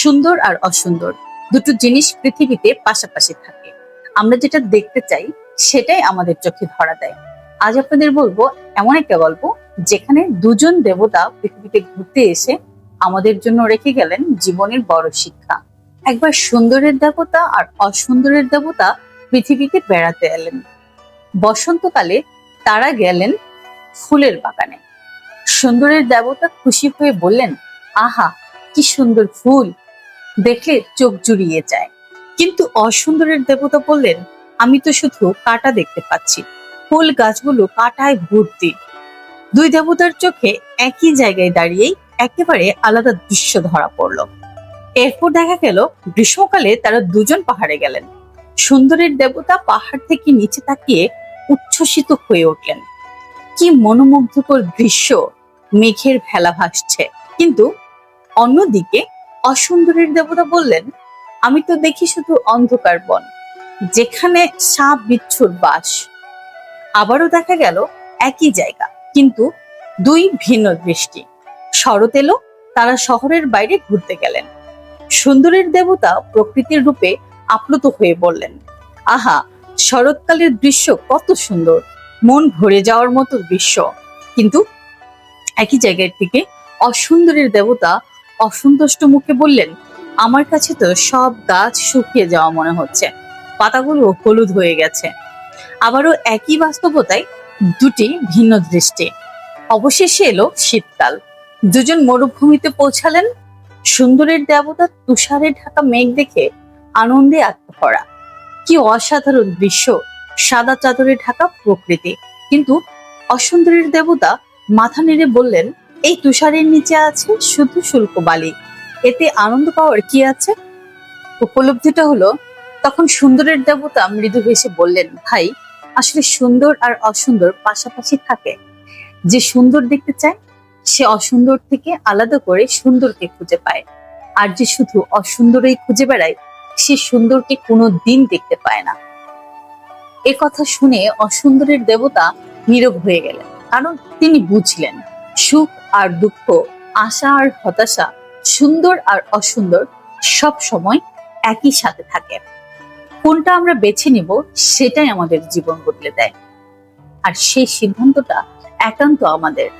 সুন্দর আর অসুন্দর। দুটো জিনিস পৃথিবীতে পাশাপাশি থাকে। আমরা যেটা দেখতে চাই, সেটাই আমাদের চোখে ধরা দেয়। আজ আপনাদের বলব, এমন একটা গল্প, যেখানে দুজন দেবতা পৃথিবীতে ঘুরতে এসে আমাদের জন্য রেখে গেলেন জীবনের বড় শিক্ষা। একবার সুন্দরের দেবতা আর অসুন্দরের দেবতা পৃথিবীতে বেড়াতে এলেন। বসন্তকালে তারা গেলেন ফুলের বাগানে। সুন্দরের দেবতা খুশি হয়ে বললেন, আহা কি সুন্দর ফুল। দেখলে চোখ জুড়িয়ে যায়। কিন্তু অসুন্দরের দেবতা বললেন, আমি তো শুধু কাটা দেখতে পাচ্ছি। ফুল গাছগুলো কাটায় ভর্তি দুই দেবতার চোখে একই জায়গায় দাঁড়িয়েই একেবারে আলাদা দৃশ্য ধরা পড়ল। এরপর দেখা গেল, গ্রীষ্মকালে তারা দুজন পাহাড়ে গেলেন। সুন্দরের দেবতা পাহাড় থেকে নিচে তাকিয়ে উচ্ছ্বসিত হয়ে উঠলেন। কি মনোমুগ্ধকর দৃশ্য। মেঘের ভেলা ভাসছে। কিন্তু অন্যদিকে অসুন্দরীর দেবতা বললেন, আমি তো দেখি শুধু অন্ধকার বন, যেখানে সাপ বিচ্ছুর বাস। আবারও দেখা গেল একই জায়গা, কিন্তু দুই ভিন্ন দৃষ্টি। শরৎ এলো, তারা শহরের বাইরে ঘুরতে গেলেন। সুন্দরের দেবতা প্রকৃতির রূপে আপ্লুত হয়ে বললেন, আহা, শরৎকালের দৃশ্য কত সুন্দর! মন ভরে যাওয়ার মতো দৃশ্য। কিন্তু একই জায়গার থেকে অসুন্দরের দেবতা অসন্তুষ্ট মুখে বললেন, আমার কাছে তো সব গাছ শুকিয়ে যাওয়া মনে হচ্ছে। পাতাগুলো হলুদ হয়ে গেছে। আবারও একই বাস্তবতায় দুটি ভিন্ন দৃষ্টি। অবশেষে এলো শীতকাল। দুজন মরুভূমিতে পৌঁছালেন। সুন্দরের দেবতা তুষারে ঢাকা মেঘ দেখে আনন্দে আত্মভরা। কি অসাধারণ দৃশ্য! সাদা চাদরে ঢাকা প্রকৃতি। কিন্তু অসুন্দরের দেবতা মাথা নেড়ে বললেন এই তুষারের নিচে আছে শুধু শুল্ক বালি। এতে আনন্দ পাওয়ার কি আছে? উপলব্ধিটা হলো, তখন সুন্দরের দেবতা মৃদু হেসে বললেন, ভাই, আসলে সুন্দর আর অসুন্দর পাশাপাশি থাকে। যে সুন্দর দেখতে চায়, সে অসুন্দর থেকে আলাদা করে সুন্দরকে খুঁজে পায়। আর যে শুধু অসুন্দরই খুঁজে বেড়ায়, সে সুন্দরকে কোনো দিন দেখতে পায় না। এ কথা শুনে অসুন্দরের দেবতা নীরব হয়ে গেলেন, কারণ তিনি বুঝলেন সুখ আর দুঃখ, আশা আর হতাশা, সুন্দর আর অসুন্দর সব সময় একই সাথে থাকে। কোনটা আমরা বেছে নিব সেটাই আমাদের জীবন বদলে দেয়। আর সেই সিদ্ধান্তটা একান্ত আমাদের।